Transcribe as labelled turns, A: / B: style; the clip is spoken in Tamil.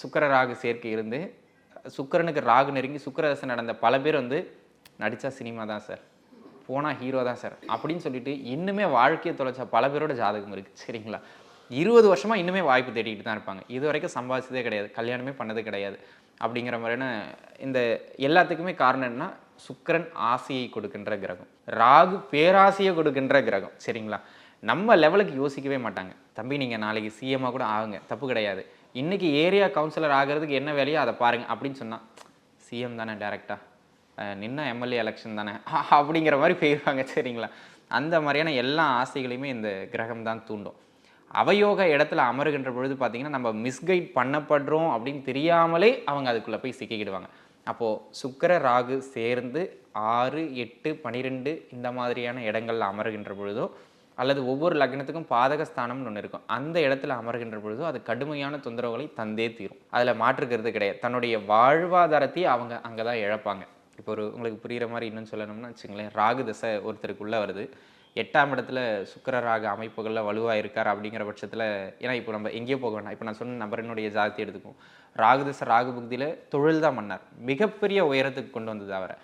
A: சுக்கர ராகு சேர்க்கை இருந்து சுக்கரனுக்கு ராகு நெருங்கி சுக்கிரதசை நடந்த பல பேர் வந்து நடித்தா சினிமா தான் சார். போனால் ஹீரோ தான் சார். அப்படின்னு சொல்லிட்டு இன்னுமே வாழ்க்கையை தொலைச்ச பல பேரோட ஜாதகம் இருக்குது சரிங்களா? இருபது வருஷமாக இன்னுமே வாய்ப்பு தேடிக்கிட்டு தான் இருப்பாங்க. இது வரைக்கும் சம்பாதிச்சதே கிடையாது. கல்யாணமே பண்ணது கிடையாது. அப்படிங்கிற மாதிரியான இந்த எல்லாத்துக்குமே காரணம் என்ன சுக்கரன் ஆசையை கொடுக்கின்ற கிரகம். ராகு பேராசையை கொடுக்கின்ற கிரகம். சரிங்களா? நம்ம லெவலுக்கு யோசிக்கவே மாட்டாங்க. தம்பி நீங்கள் நாளைக்கு சிஎம்மாக கூட ஆகுங்க. தப்பு கிடையாது. இன்றைக்கி ஏரியா கவுன்சிலர் ஆகிறதுக்கு என்ன வேலையோ அதை பாருங்கள் அப்படின்னு சொன்னான் சிஎம் தானே டேரெக்டாக நின்ன எம்எல்ஏ எலெக்ஷன் தானே. அப்படிங்கிற மாதிரி போயிடுவாங்க சரிங்களா? அந்த மாதிரியான எல்லா ஆசைகளையுமே இந்த கிரகம் தான் தூண்டும். அவயோக இடத்துல அமருகின்ற பொழுது பார்த்திங்கன்னா நம்ம மிஸ்கைட் பண்ணப்படுறோம் அப்படின்னு தெரியாமலே அவங்க அதுக்குள்ளே போய் சிக்கிக்கிடுவாங்க. அப்போது சுக்கர ராகு சேர்ந்து ஆறு எட்டு பனிரெண்டு இந்த மாதிரியான இடங்கள்ல அமருகின்ற பொழுதோ அல்லது ஒவ்வொரு லக்னத்துக்கும் பாதக ஸ்தானம்னு ஒன்று இருக்கும். அந்த இடத்துல அமர்கின்ற பொழுது அது கடுமையான தொந்தரவுகளை தந்தே தீரும். அதில் மாற்றுக்கிறது கிடையாது. தன்னுடைய வாழ்வாதாரத்தையே அவங்க அங்கே தான் இழப்பாங்க. இப்போ ஒரு உங்களுக்கு புரிகிற மாதிரி இன்னும் சொல்லணும்னா வச்சுங்களேன் ராகு தசை ஒருத்தருக்குள்ளே வருது. எட்டாம் இடத்துல சுக்கிர ராக அமைப்புகளில் வலுவாக இருக்கார் அப்படிங்கிற பட்சத்தில் ஏன்னா இப்போ நம்ம எங்கேயோ போக வேண்டாம் இப்போ நான் சொன்ன நபரினுடைய ஜாதி எடுத்துக்கும் ராகு தசை ராகு புக்தியில் தொழில் தான் பண்ணார். மிகப்பெரிய உயரத்துக்கு கொண்டு வந்தது அவரை.